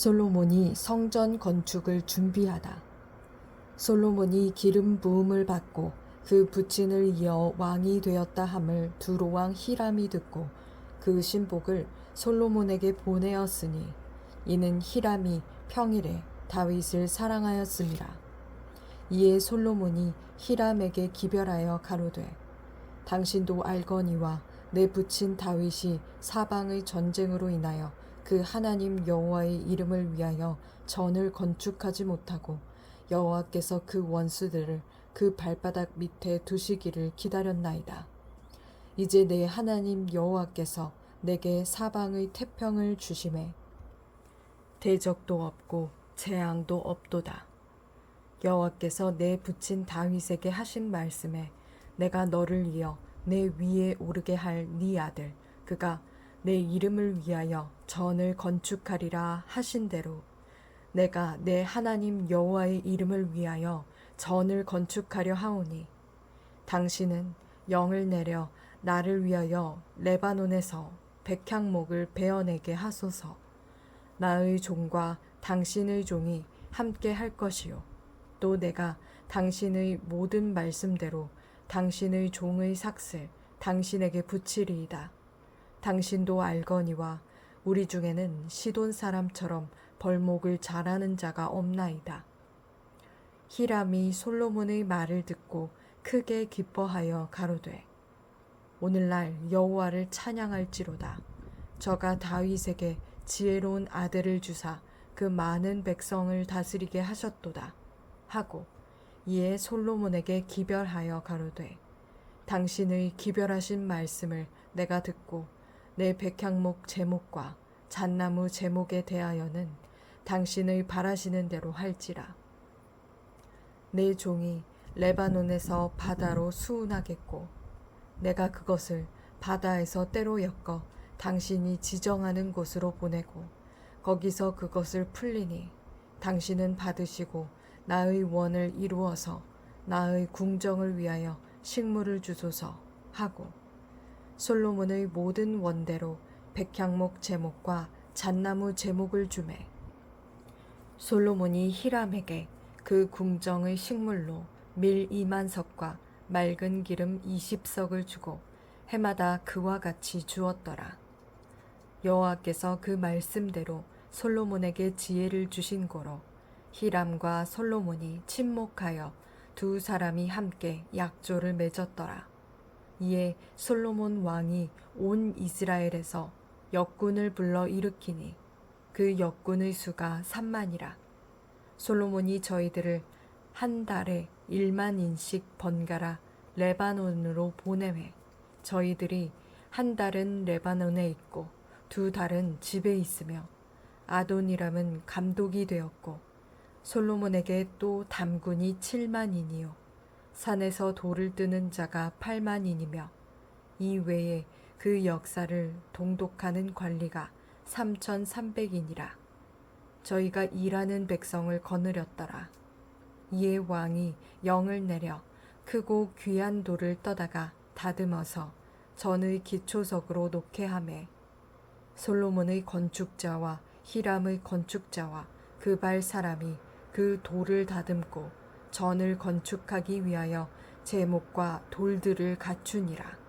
솔로몬이 성전 건축을 준비하다. 솔로몬이 기름 부음을 받고 그 부친을 이어 왕이 되었다 함을 두로왕 히람이 듣고 그 신복을 솔로몬에게 보내었으니 이는 히람이 평일에 다윗을 사랑하였습니다. 이에 솔로몬이 히람에게 기별하여 가로되 당신도 알거니와 내 부친 다윗이 사방의 전쟁으로 인하여 그 하나님 여호와의 이름을 위하여 전을 건축하지 못하고 여호와께서 그 원수들을 그 발바닥 밑에 두시기를 기다렸나이다. 이제 내 하나님 여호와께서 내게 사방의 태평을 주심에 대적도 없고 재앙도 없도다. 여호와께서 내 부친 다윗에게 하신 말씀에 내가 너를 이어 내 위에 오르게 할 네 아들 그가 내 이름을 위하여 전을 건축하리라 하신 대로. 내가 내 하나님 여호와의 이름을 위하여 전을 건축하려 하오니 당신은 영을 내려 나를 위하여 레바논에서 백향목을 베어내게 하소서. 나의 종과 당신의 종이 함께 할 것이요. 또 내가 당신의 모든 말씀대로 당신의 종의 삭슬 당신에게 붙이리이다. 당신도 알거니와 우리 중에는 시돈 사람처럼 벌목을 잘하는 자가 없나이다. 히람이 솔로몬의 말을 듣고 크게 기뻐하여 가로되 오늘날 여호와를 찬양할지로다. 저가 다윗에게 지혜로운 아들을 주사 그 많은 백성을 다스리게 하셨도다. 하고 이에 솔로몬에게 기별하여 가로되 당신의 기별하신 말씀을 내가 듣고 내 백향목 제목과 잣나무 제목에 대하여는 당신의 바라시는 대로 할지라. 내 종이 레바논에서 바다로 수운하겠고 내가 그것을 바다에서 때로 엮어 당신이 지정하는 곳으로 보내고 거기서 그것을 풀리니 당신은 받으시고 나의 원을 이루어서 나의 궁정을 위하여 식물을 주소서 하고 솔로몬의 모든 원대로 백향목 제목과 잣나무 제목을 주매 솔로몬이 히람에게 그 궁정의 식물로 밀 2만 석과 맑은 기름 20석을 주고 해마다 그와 같이 주었더라. 여호와께서 그 말씀대로 솔로몬에게 지혜를 주신 고로 히람과 솔로몬이 친목하여 두 사람이 함께 약조를 맺었더라. 이에 솔로몬 왕이 온 이스라엘에서 역군을 불러 일으키니 그 역군의 수가 3만이라. 솔로몬이 저희들을 한 달에 1만인씩 번갈아 레바논으로 보내매 저희들이 한 달은 레바논에 있고 두 달은 집에 있으며 아돈이람은 감독이 되었고 솔로몬에게 또 담군이 7만이니요 산에서 돌을 뜨는 자가 8만이니며 이 외에 그 역사를 동독하는 관리가 3,300이니라. 저희가 일하는 백성을 거느렸더라. 이에 왕이 영을 내려 크고 귀한 돌을 떠다가 다듬어서 전의 기초석으로 놓게 하매 솔로몬의 건축자와 히람의 건축자와 그 발 사람이 그 돌을 다듬고 전을 건축하기 위하여 제목과 돌들을 갖추니라.